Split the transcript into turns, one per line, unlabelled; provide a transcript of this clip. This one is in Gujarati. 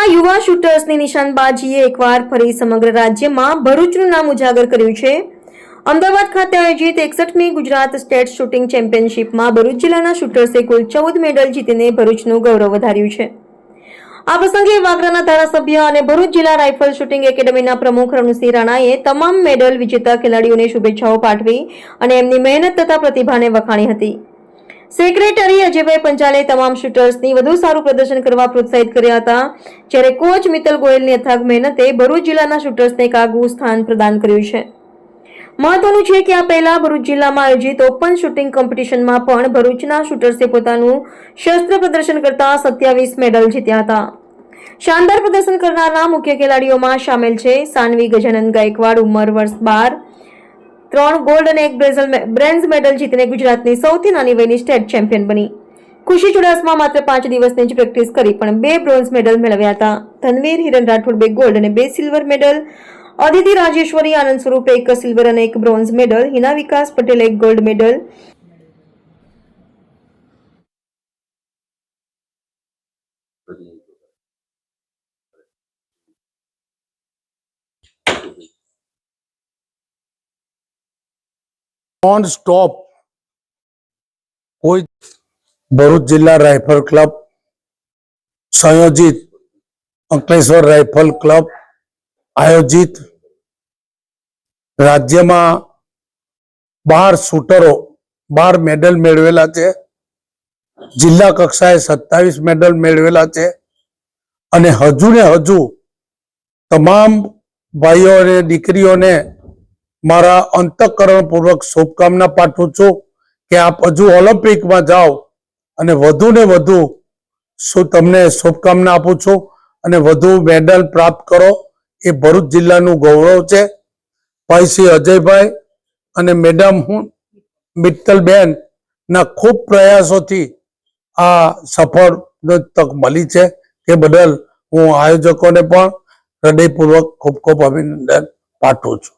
ભરૂચના યુવા શૂટર્સની નિશાનબાજીએ એકવાર ફરી સમગ્ર રાજ્યમાં ભરૂચનું નામ ઉજાગર કર્યું છે. અમદાવાદ ખાતે આયોજિત એકસઠમી ગુજરાત સ્ટેટ શૂટિંગ ચેમ્પિયનશિપમાં ભરૂચ જિલ્લાના શૂટર્સે કુલ ચૌદ મેડલ જીતીને ભરૂચનું ગૌરવ વધાર્યું છે. આ પ્રસંગે વાગરાના ધારાસભ્ય અને ભરૂચ જિલ્લા રાઇફલ શૂટિંગ એકેડમીના પ્રમુખ રણુસિંહ રાણાએ તમામ મેડલ વિજેતા ખેલાડીઓને શુભેચ્છાઓ પાઠવી અને એમની મહેનત તથા પ્રતિભાને વખાણી હતી. સેક્રેટરી અજયભાઈ પંચાલે તમામ શૂટર્સની વધુ સારું પ્રદર્શન કરવા પ્રોત્સાહિત કર્યા હતા. જ્યારે કોચ મિત્તલ ગોયલની અથાગ મહેનતે ભરૂચ જિલ્લાના શૂટર્સને એક આગવું સ્થાન પ્રદાન કર્યું છે. મહત્વનું છે કે આ પહેલા ભરૂચ જિલ્લામાં આયોજિત ઓપન શૂટિંગ કોમ્પિટિશનમાં પણ ભરૂચના શૂટર્સે પોતાનું શસ્ત્ર પ્રદર્શન કરતા સત્યાવીસ મેડલ જીત્યા હતા. શાનદાર પ્રદર્શન કરનારના મુખ્ય ખેલાડીઓમાં સામેલ છે સાનવી ગજાનંદ ગાયકવાડ, ઉંમર વર્ષ બાર ત્રણ ગોલ્ડ અને એક બ્રેઝલ બ્રેન્ઝ મેડલ જીતીને ગુજરાતની સૌથી નાની વયની સ્ટેટ ચેમ્પિયન બની. ખુશી ચુડાસમા માત્ર પાંચ દિવસની જ પ્રેક્ટિસ કરી, પણ બે બ્રોન્ઝ મેડલ મેળવ્યા હતા. ધનવીર હિરણ રાઠોડ બે ગોલ્ડ અને બે સિલ્વર મેડલ અદિતિ રાજેશ્વરી આનંદ સ્વરૂપ એક સિલ્વર અને એક બ્રોન્ઝ મેડલ હિના વિકાસ પટેલ એક ગોલ્ડ મેડલ
નોન સ્ટોપ કોઈ ભરૂચ જિલ્લા રાઇફલ ક્લબ સંયોજિત અંકલેશ્વર રાઇફલ ક્લબ આયોજિત રાજ્યમાં બાર શૂટરો, બાર મેડલ મેળવેલા છે. જિલ્લા કક્ષાએ સત્તાવીસ મેડલ મેળવેલા છે. અને હજુ ને હજુ તમામ ભાઈઓ અને દીકરીઓને મારા અંતઃકરણપૂર્વક શુભકામના પાઠવું છું કે આપ હજુ ઓલિમ્પિકમાં જાઓ અને વધુ ને વધુ શું તમને શુભકામના આપું છું અને વધુ મેડલ પ્રાપ્ત કરો. એ ભરૂચ જિલ્લાનું ગૌરવ છે. ભાઈ શ્રી અજયભાઈ અને મેડમ હું મિત્તલબેન ના ખૂબ પ્રયાસોથી આ સફળ તક મળી છે. તે બદલ હું આયોજકોને પણ હૃદયપૂર્વક ખૂબ ખૂબ અભિનંદન પાઠવું છું.